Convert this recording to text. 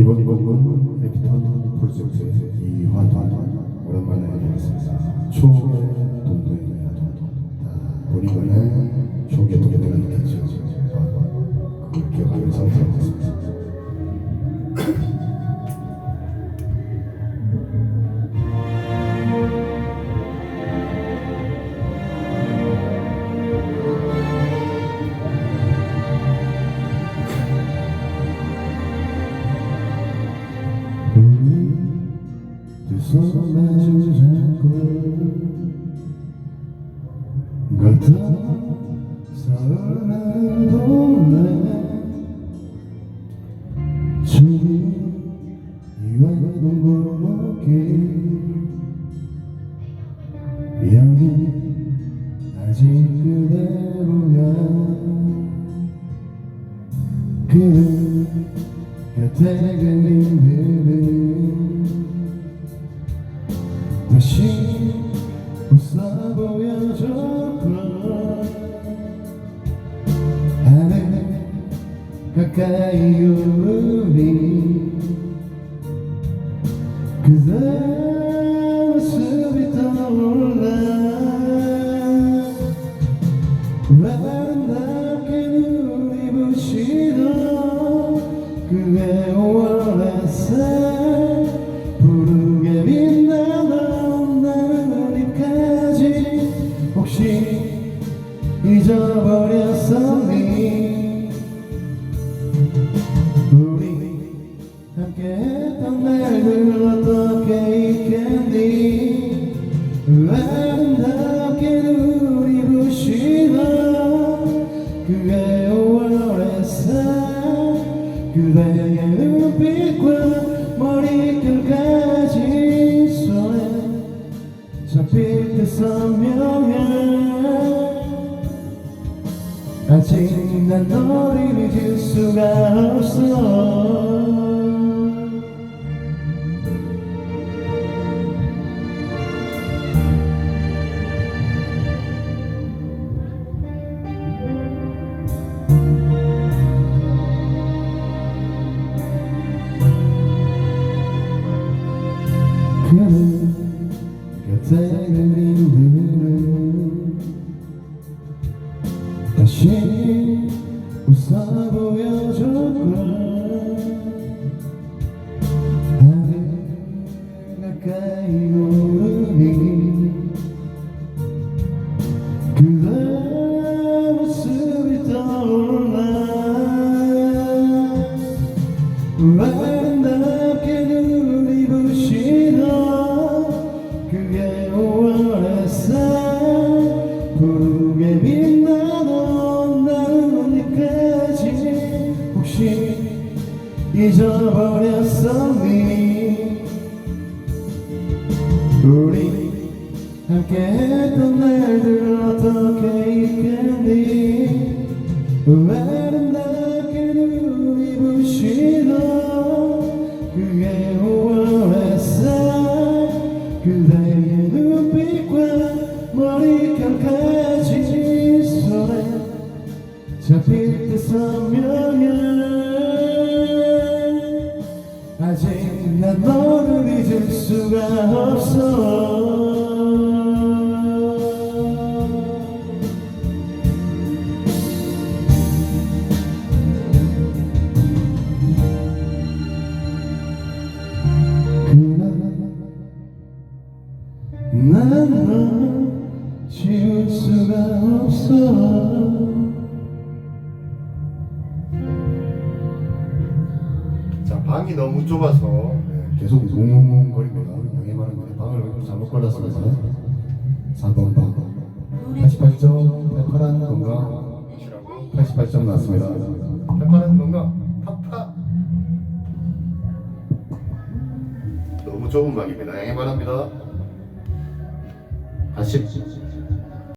이번 곡은 에피톤 프로젝트의 이화단 오랜만에 해보겠습니다. 초 그대로야 그 곁에 그림 보여줬고 하늘 가까이 우리 그대 모습이 떠올라 아름답게 눈이 부시던 그의 5월 햇살 푸르게 빛 아름답게 눈이 부시던 그의 5월 햇살 그대의 눈빛과 머리결까지 손에 잡힐 때 선명해 아직 난 너를 잊을 수가 없어 그 잊어버렸었니? 우리 함께 했던 날들 어떻게 있겠니? 아름답게 눈이 부시던 그의 5월 햇살 그대의 눈빛과 머리결까지 손에 잡힐 아직 난 너를 잊을 수가 없어. 그날 난 방이 너무 좁아서. 네, 계속 웅웅거립니다. 양해만은 그냥 방을 왜 잘못 골랐습니다. 4번 방. 88점 팔팔한 건강 이시라고 88점 나왔습니다. 팔팔한 건강 팍팍 너무 좁은 방입니다. 양해 바랍니다. 80